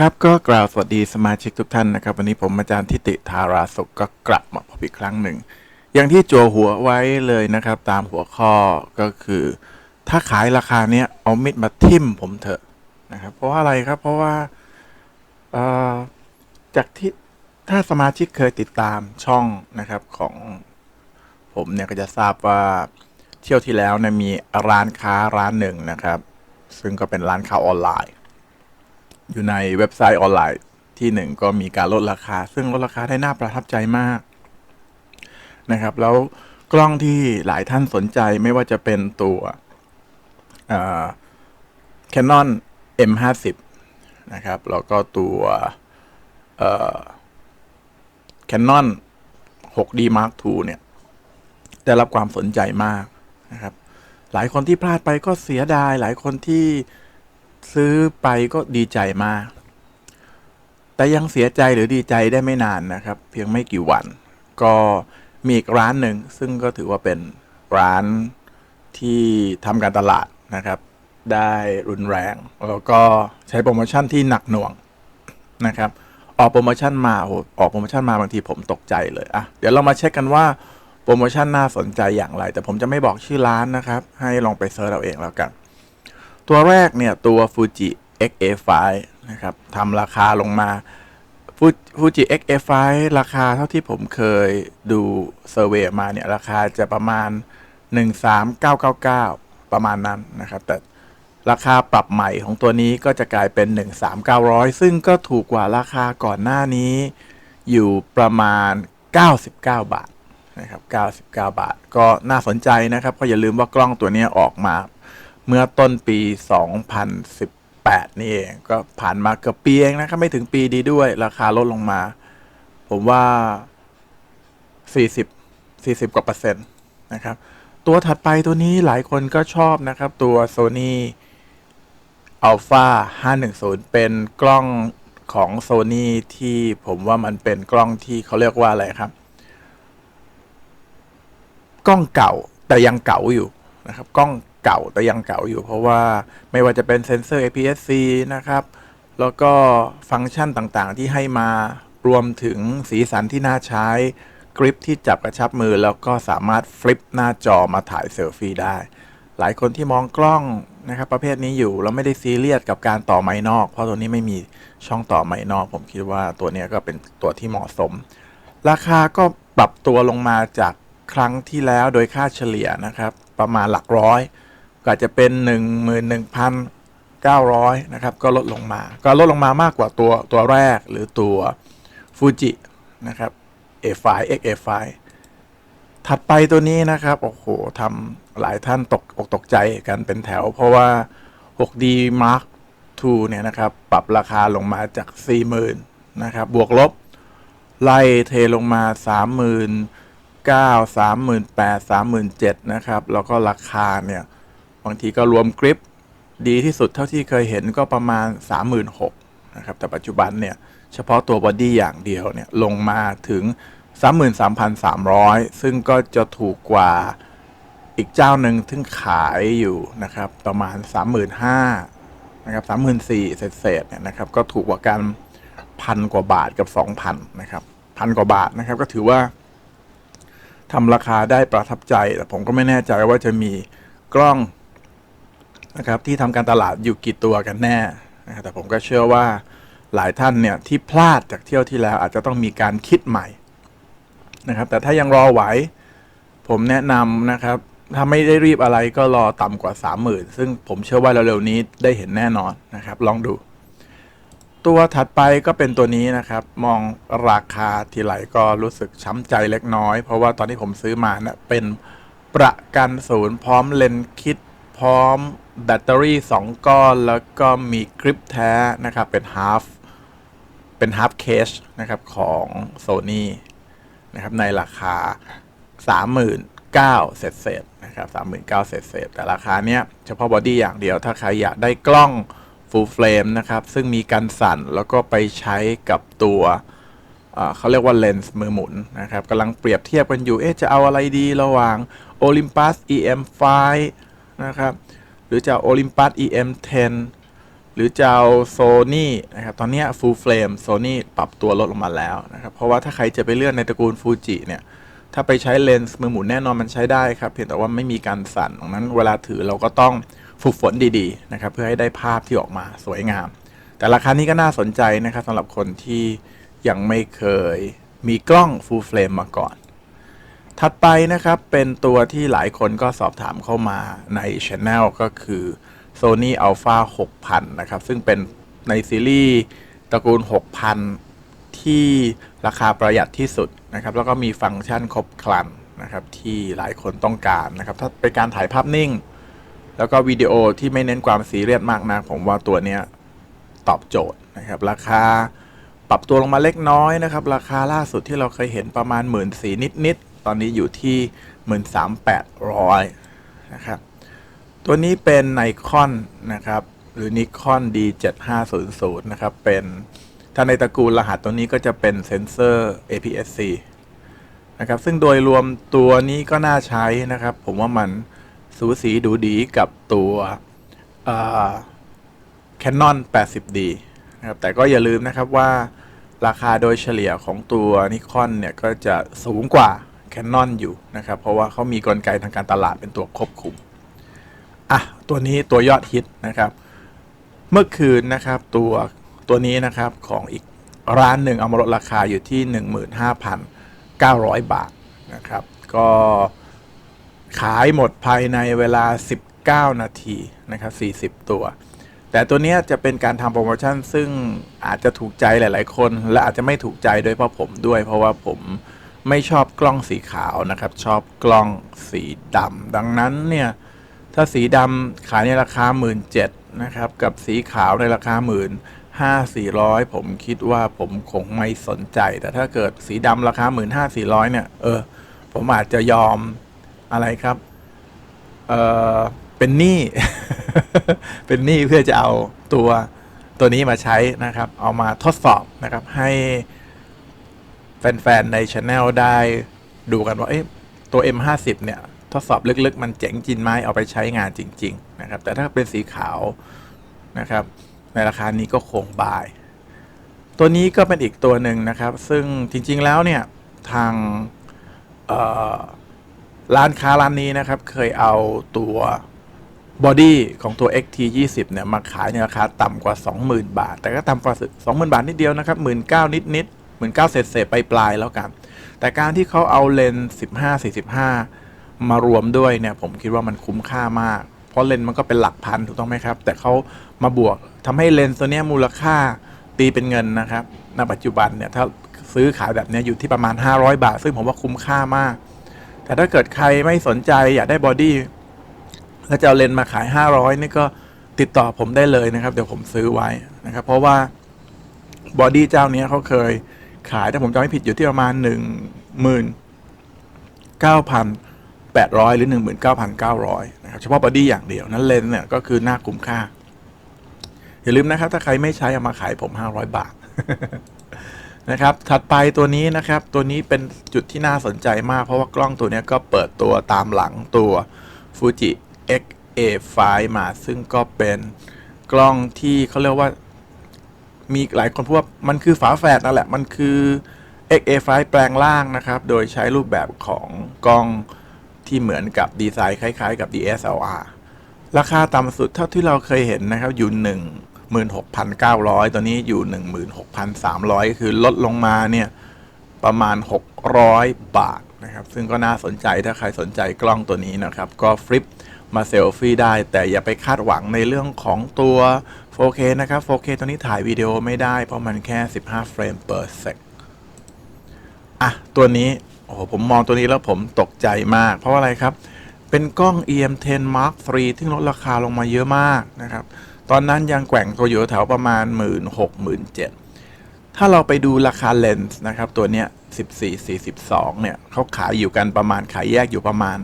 ครับก็กล่าวสวัสดีสมาชิกทุกท่านนะครับ วันนี้ผมอาจารย์ทิติธาราสุขก็กลับมาพบอีกครั้งหนึ่ง อย่างที่โจวหัวไว้เลยนะครับ ตามหัวข้อก็คือ ถ้าขายราคาเนี้ยเอามิดมาทิ่มผมเถอะนะครับ เพราะว่าอะไรครับ เพราะว่าจากที่ถ้าสมาชิกเคยติดตามช่องนะครับของผมเนี่ยก็จะทราบว่าเที่ยวที่แล้วเนี่ยมีร้านค้าร้านหนึ่งนะครับ ซึ่งก็เป็นร้านค้าออนไลน์ อยู่ในเว็บไซต์ออนไลน์ที่หนึ่งก็มีการลดราคา ซึ่งลดราคาได้น่าประทับใจมากนะครับ แล้วกล้องที่หลายท่านสนใจไม่ว่าจะเป็นตัวเอ่อ Canon M50 นะครับ แล้วก็ตัวเอ่อ Canon 6D Mark II เนี่ย ได้รับความสนใจมากนะครับ หลายคนที่พลาดไปก็เสียดาย หลายคนที่ ซื้อไปก็ดีใจมาก แต่ยังเสียใจหรือดีใจได้ไม่นานนะครับ เพียงไม่กี่วัน ก็มีอีกร้านหนึ่งซึ่งก็ถือว่าเป็นร้านที่ทำการตลาดนะครับ ได้รุนแรง แล้วก็ใช้โปรโมชั่นที่หนักหน่วงนะครับ ออกโปรโมชั่นมาโอ้โหออกโปรโมชั่นมาบางทีผมตกใจเลยอะเดี๋ยวเรามาเช็คกันว่าโปรโมชั่นน่าสนใจอย่างไร แต่ผมจะไม่บอกชื่อร้านนะครับ ให้ลองไปเซิร์ชเอาเองแล้วกัน ตัวแรกเนี่ยตัว Fuji XA5 นะครับทำราคาลงมา Fuji XA5 ราคาเท่าที่ผมเคยดูเซอร์เวยมาเนี่ย ราคาจะประมาณ 13999 ประมาณนั้นนะครับ แต่ราคาปรับใหม่ของตัวนี้ก็จะกลายเป็น 13900 ซึ่งก็ถูกกว่าราคาก่อนหน้านี้อยู่ประมาณ 99 บาทนะครับ 99 บาท ก็น่าสนใจนะครับ ก็อย่าลืมว่ากล้องตัวนี้ออกมา เมื่อต้นปี 2018 นี่เอง ก็ผ่านมาเกือบปีเองนะครับ ไม่ถึงปีดีด้วย ราคาลดลงมา ผมว่า 40 40 กว่าเปอร์เซ็นต์นะครับ ตัวถัดไปตัวนี้หลายคนก็ชอบนะครับ ตัว Sony Alpha 510 เป็นกล้องของ Sony ที่ผมว่ามันเป็นกล้องที่เขาเรียกว่าอะไรครับ กล้องเก่าแต่ยังเก่าอยู่นะครับ กล้อง เก่าแต่ยังเก่าอยู่ เพราะว่าไม่ว่าจะเป็นเซนเซอร์ APS-C นะครับ แล้วก็ฟังก์ชันต่างๆ ที่ให้มารวมถึงสีสันที่น่าใช้ กริปที่จับกระชับมือ แล้วก็สามารถฟลิปหน้าจอมาถ่ายเซลฟี่ได้ หลายคนที่มองกล้องนะครับ ประเภทนี้อยู่แล้วไม่ได้ซีเรียสกับการต่อไม้นอก เพราะตัวนี้ไม่มีช่องต่อไม้นอก ผมคิดว่าตัวนี้ก็เป็นตัวที่เหมาะสม ราคาก็ปรับตัวลงมาจากครั้งที่แล้วโดยค่าเฉลี่ยนะครับ ประมาณหลักร้อย ก็จจะเป็น 11,900 นะครับ ก็ลดลงมา ก็ลดลงมามากกว่าตัวตัวแรกหรือตัวฟูจินะครับ A5 XA5 ถัดไปตัวนี้นะครับ โอ้โหทำหลายท่านตกอกตกใจกันเป็นแถว เพราะว่า 6D Mark II เนี่ยนะครับ ปรับราคาลงมาจาก 40,000 นะครับ บวกลบ ไล่เทลงมา39,000 38,000 37,000 นะครับ แล้วก็ราคาเนี่ย บางทีก็รวมกริปดีที่สุดเท่าที่เคยเห็นก็ประมาณ 36,000นะครับแต่ปัจจุบันเนี่ยเฉพาะตัวบอดี้อย่างเดียวเนี่ยลงมาถึง 33,300 ซึ่งก็จะถูกกว่าอีกเจ้าหนึ่งที่ขายอยู่นะครับประมาณ 35,000นะครับ34,000เศษเนี่ยนะครับก็ถูกกว่ากันพันกว่าบาทกับ 2,000นะครับพันกว่าบาทนะครับก็ถือว่าทำราคาได้ประทับใจแต่ผมก็ไม่แน่ใจว่าจะมีกล้อง นะครับที่ทำการตลาดอยู่กี่ตัวกันแน่นะแต่ผมก็เชื่อว่าหลายท่านเนี่ยที่พลาดจากเที่ยวที่แล้วอาจจะต้องมีการคิดใหม่นะครับ แต่ถ้ายังรอไหว ผมแนะนำนะครับ ถ้าไม่ได้รีบอะไรก็รอต่ำกว่า 30,000 ซึ่งผมเชื่อว่าเร็วๆนี้ได้เห็นแน่นอนนะครับ ลองดู ตัวถัดไปก็เป็นตัวนี้นะครับ มองราคาทีไรก็รู้สึกช้ำใจเล็กน้อย เพราะว่าตอนที่ผมซื้อมาเนะี่ยเป็นประกันศูนย์พร้อมเลนคิด พร้อมแบตเตอรี่ 2 ก้อน แล้วก็มีคลิปแท้นะครับ เป็น half เป็น half case นะครับ ของ Sony นะครับ ในราคา 39,000เศษเศษนะครับ39,000เศษเศษแต่ราคาเนี้ย เฉพาะบอดี้อย่างเดียว ถ้าใครอยากได้กล้อง full frame นะครับ ซึ่งมีกันสั่นแล้วก็ไปใช้กับตัวเอ่อเขาเรียกว่าเลนส์มือหมุนนะครับกำลังเปรียบเทียบกันอยู่ เอ๊ะ จะเอาอะไรดีระหว่าง Olympus EM5 นะครับ หรือจะ Olympus EM10 หรือจะเอาโซนี่นะครับตอนนี้ย full frame โซนี่ปรับตัวลดลงมาแล้วนะครับ เพราะว่าถ้าใครจะไปเลื่อนในตระกูลฟูจิเนี่ย ถ้าไปใช้เลนส์มือหมุนแน่นอนมันใช้ได้ครับ เพียงแต่ว่าไม่มีการสั่นดังนั้นเวลาถือเราก็ต้องฝึกฝนดีๆนะครับ เพื่อให้ได้ภาพที่ออกมาสวยงาม แต่ราคานี้ก็น่าสนใจนะครับสำหรับคนที่ยังไม่เคยมีกล้อง full frame มาก่อน ถัดไปนะครับเป็นตัวที่หลายคนก็สอบถามเข้ามาใน Channel ก็คือ Sony Alpha 6000 นะครับ ซึ่งเป็นในซีรีส์ตระกูล 6000 ที่ราคาประหยัดที่สุดนะครับ แล้วก็มีฟังก์ชันครบครันนะครับ ที่หลายคนต้องการนะครับ ถ้าเป็นการถ่ายภาพนิ่ง แล้วก็วิดีโอที่ไม่เน้นความซีเรียสมากนะผมว่าตัวเนี้ยตอบโจทย์นะครับ ราคาปรับตัวลงมาเล็กน้อยนะครับ ราคาล่าสุดที่เราเคยเห็นประมาณ1 4ื่นสีนิดๆ ตอนนี้อยู่ที่ 13,800 นะครับ ตัวนี้เป็นไนคอนนะครับ หรือนิคอน D7500 นะครับ เป็นถ้าในตระกูลรหัสตัวนี้ก็จะเป็นเซนเซอร์ APS-C นะครับ ซึ่งโดยรวมตัวนี้ก็น่าใช้นะครับ ผมว่ามันสูสีดูดีกับตัว Canon 80D นะครับ แต่ก็อย่าลืมนะครับว่าราคาโดยเฉลี่ยของตัวนิคอนเนี่ย ก็จะสูงกว่า Canon อยู่นะครับ เพราะว่าเขามีกลไกทางการตลาดเป็นตัวควบคุม อะ ตัวนี้ตัวยอดฮิตนะครับ เมื่อคืนนะครับตัวตัวนี้นะครับของอีกร้านหนึ่งเอามาลดราคาอยู่ที่ 15,900 บาทนะครับ ก็ขายหมดภายในเวลา 19 นาทีนะครับ 40 ตัว แต่ตัวนี้จะเป็นการทำโปรโมชั่นซึ่งอาจจะถูกใจหลาย ๆ คน และอาจจะไม่ถูกใจโดยเพราะผมด้วย เพราะว่าผม ไม่ชอบกล้องสีขาวนะครับ ชอบกล้องสีดำดังนั้นเนี่ย ถ้าสีดำขายในราคา 1 7ื่นนะครับ กับสีขาวในราคา1 5 4 0 0ผมคิดว่าผมคงไม่สนใจ แต่ถ้าเกิดสีดำราคา1 5 4 0 0เนี่ย เออ ผมอาจจะยอมอะไรครับ เออเป็นหนี้ เป็นหนี้เพื่อจะเอาตัวตัวนี้มาใช้นะครับ เอามาทดสอบนะครับ ให้ แฟน ๆ ในช anel ได้ดูกันว่าเอ๊ะตัว M50 เนี่ย ทดสอบลึกๆ มันเจ๋งจริงไหมเอาไปใช้งานจริง ๆ นะครับ แต่ถ้าเป็นสีขาวนะครับ ในราคานี้ก็คงบาย ตัวนี้ก็เป็นอีกตัวหนึ่งนะครับ ซึ่งจริงๆแล้วเนี่ย ทางร้านค้าร้านนี้นะครับ เคยเอาตัวบอดี้ของตัว XT20 เนี่ย มาขายในราคาต่ำกว่า 20,000 บาท แต่ก็ต่ำกว่า 20,000 บาทนิดเดียวนะครับ 19,000 นิดๆ นิดๆ19,000เศษเศษไปปลายแล้วกัน แต่การที่เขาเอาเลนส์15 45 มารวมด้วยเนี่ยผมคิดว่ามันคุ้มค่ามาก เพราะเลนส์มันก็เป็นหลักพันถูกต้องไหมครับ แต่เขามาบวกทำให้เลนส์ตัวนี้มูลค่าตีเป็นเงินนะครับณปัจจุบันเนี่ยถ้าซื้อขายแบบเนี้ยอยู่ที่ประมาณ 500 บาท ซึ่งผมว่าคุ้มค่ามาก แต่ถ้าเกิดใครไม่สนใจอยากได้บอดี้แล้วจะเอาเลนส์มาขาย 500 นี่ก็ติดต่อผมได้เลยนะครับ เดี๋ยวผมซื้อไว้นะครับ เพราะว่าบอดี้เจ้าเนี้ยเขาเคย ขายถ้าผมจำไม่ผิดอยู่ที่ประมาณ1 9,800 หรือ 19,900 นะครับ เฉพาะบอดี้อย่างเดียว นั้นเลนส์เนี่ยก็คือน่าคุ้มค่า อย่าลืมนะครับ ถ้าใครไม่ใช้เอามาขายผม 500 บาทนะครับ ถัดไปตัวนี้นะครับ ตัวนี้เป็นจุดที่น่าสนใจมาก เพราะว่ากล้องตัวนี้ก็เปิดตัวตามหลังตัว Fuji X-A5 มา ซึ่งก็เป็นกล้องที่เขาเรียกว่า มีหลายคนพูดว่ามันคือฝาแฝดนั่นแหละ มันคือ XA5 แปลงล่างนะครับ โดยใช้รูปแบบของกล้องที่เหมือนกับดีไซน์คล้ายๆ กับ DSLR ราคาต่ำสุดเท่าที่เราเคยเห็นนะครับ อยู่ 16,900ตัวนี้อยู่ 16,300ก็คือลดลงมาเนี่ยประมาณ 600 บาทนะครับ ซึ่งก็น่าสนใจถ้าใครสนใจกล้องตัวนี้นะครับ ก็ฟลิปมาเซลฟี่ได้ แต่อย่าไปคาดหวังในเรื่องของตัว 4K นะครับ 4K ตัวนี้ถ่ายวิดีโอไม่ได้เพราะมันแค่ 15 เฟรม per sec อะ ตัวนี้ โอ้โห ผมมองตัวนี้แล้วผมตกใจมาก เพราะอะไรครับ เป็นกล้อง EM10 Mark III ที่ลดราคาลงมาเยอะมากนะครับ ตอนนั้นยังแกว่งตัวอยู่แถวประมาณ 1 6 0 0 0 0ถ้าเราไปดูราคาเลนส์นะครับ ตัวเนี้ย14 42 เนี่ยเขาขายอยู่กันประมาณขายแยกอยู่ประมาณ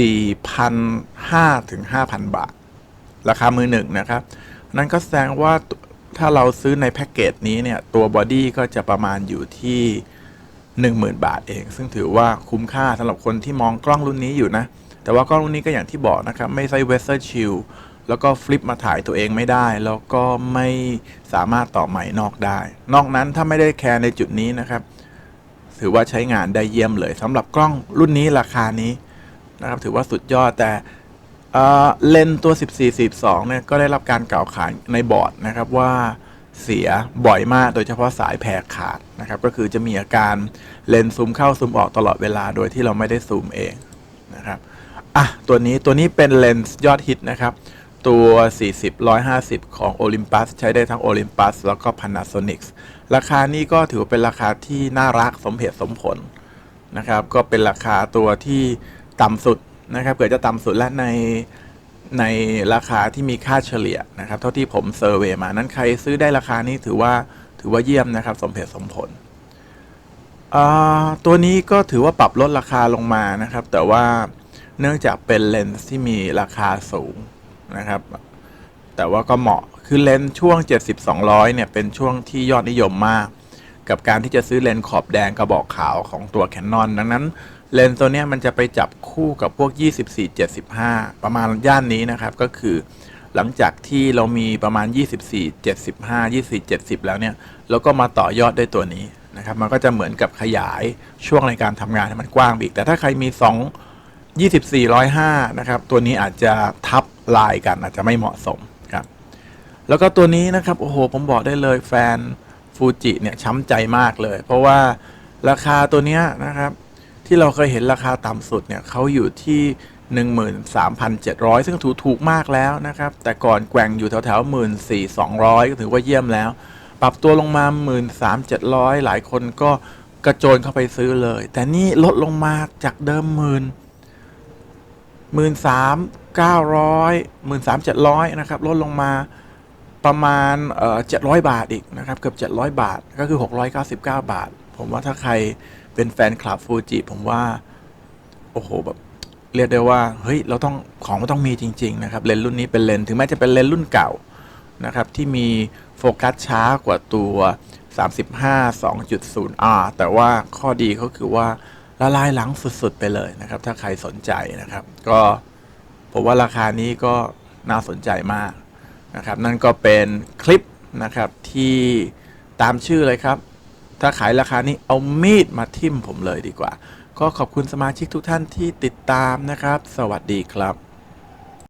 4,500ถึง5,000 บาท ราคามือหนึ่งนะครับ นั่นก็แสดงว่าถ้าเราซื้อในแพ็กเกจนี้เนี่ย ตัวบอดี้ก็จะประมาณอยู่ที่ 10,000 บาทเอง ซึ่งถือว่าคุ้มค่าสำหรับคนที่มองกล้องรุ่นนี้อยู่นะ แต่ว่ากล้องรุ่นนี้ก็อย่างที่บอกนะครับ ไม่ใช่เวสเซอร์ชิลแล้วก็ฟลิปมาถ่ายตัวเองไม่ได้ แล้วก็ไม่สามารถต่อใหม่นอกได้ นอกนั้นถ้าไม่ได้แคร์ในจุดนี้นะครับ ถือว่าใช้งานได้เยี่ยมเลยสำหรับกล้องรุ่นนี้ราคานี้นะครับ ถือว่าสุดยอดแต่ เลนส์ตัว 14 42 เนี่ย ก็ได้รับการกล่าวขานในบอร์ดนะครับว่าเสียบ่อยมากโดยเฉพาะสายแพรขาดนะครับ ก็คือจะมีอาการเลนส์ซูมเข้าซูมออกตลอดเวลาโดยที่เราไม่ได้ซูมเองนะครับอะตัวนี้ตัวนี้เป็นเลนส์ยอดฮิตนะครับ ตัว 40 150 ของ Olympus ใช้ได้ทั้ง Olympus แล้วก็ Panasonic ราคานี้ก็ถือเป็นราคาที่น่ารักสมเหตุสมผลนะครับ ก็เป็นราคาตัวที่ต่ำสุด นะครับเกิดจะต่ำสุดและในในราคาที่มีค่าเฉลี่ยนะครับ เท่าที่ผมเซอร์เวยมานั้นใครซื้อได้ราคานี้ถือว่าถือว่าเยี่ยมนะครับ สมเหตุสมผลตัวนี้ก็ถือว่าปรับลดราคาลงมานะครับ แต่ว่าเนื่องจากเป็นเลนส์ที่มีราคาสูงนะครับ แต่ว่าก็เหมาะคือเลนส์ช่วง 70-200 เนี่ยเป็นช่วงที่ยอดนิยมมาก กับการที่จะซื้อเลนส์ขอบแดงกระบอกขาวของตัว Canon ดังนั้นเลนส์ตัวนี้มันจะไปจับคู่กับพวก 24-75 ประมาณย่านนี้นะครับก็คือหลังจากที่เรามีประมาณ 24-75 24-70 แล้วเนี่ยแล้วก็มาต่อยอดด้วยตัวนี้นะครับมันก็จะเหมือนกับขยายช่วงในการทำงานให้มันกว้างอีก แต่ถ้าใครมี 2 2405 นะครับ ตัวนี้อาจจะทับลายกันอาจจะไม่เหมาะสมครับ แล้วก็ตัวนี้นะครับ โอ้โห ผมบอกได้เลยแฟน ฟูจิเนี่ยช้ำใจมากเลย เพราะว่าราคาตัวเนี้ยนะครับ ที่เราเคยเห็นราคาต่ำสุดเนี่ยเขาอยู่ที่ 13,700 ซึ่งถูกถูกมากแล้วนะครับ แต่ก่อนแกว่งอยู่แถวแถว14,200 ก็ถือว่าเยี่ยมแล้ว ปรับตัวลงมา 13,700 หลายคนก็กระโจนเข้าไปซื้อเลย แต่นี่ลดลงมาจากเดิมหมื่นหมื่นสามเก้าร้อยหมื่นสามเจ็ดร้อยนะครับ ลดลงมา ประมาณเจ็ดร้อยบาทอีกนะครับเกือบเจ็ดร้อยบาทก็คือหกร้อยเก้าสิบเก้าบาท ผมว่าถ้าใครเป็นแฟนคลับฟูจิผมว่า โอ้โหแบบเรียกได้ว่าเฮ้ยเราต้องของมันต้องมีจริง ๆ นะครับ เลนส์รุ่นนี้เป็นเลนส์ถึงแม้จะเป็นเลนส์รุ่นเก่านะครับที่มีโฟกัสช้ากว่าตัว 35 2.0R แต่ว่าข้อดีเขาคือว่าละลายหลังสุดๆไปเลยนะครับ ถ้าใครสนใจนะครับ ก็ผมว่าราคานี้ก็น่าสนใจมาก นะครับนั่นก็เป็นคลิปนะครับที่ตามชื่อเลยครับ ถ้าขายราคานี้เอามีดมาทิ่มผมเลยดีกว่า ก็ขอบคุณสมาชิกทุกท่านที่ติดตามนะครับ สวัสดีครับ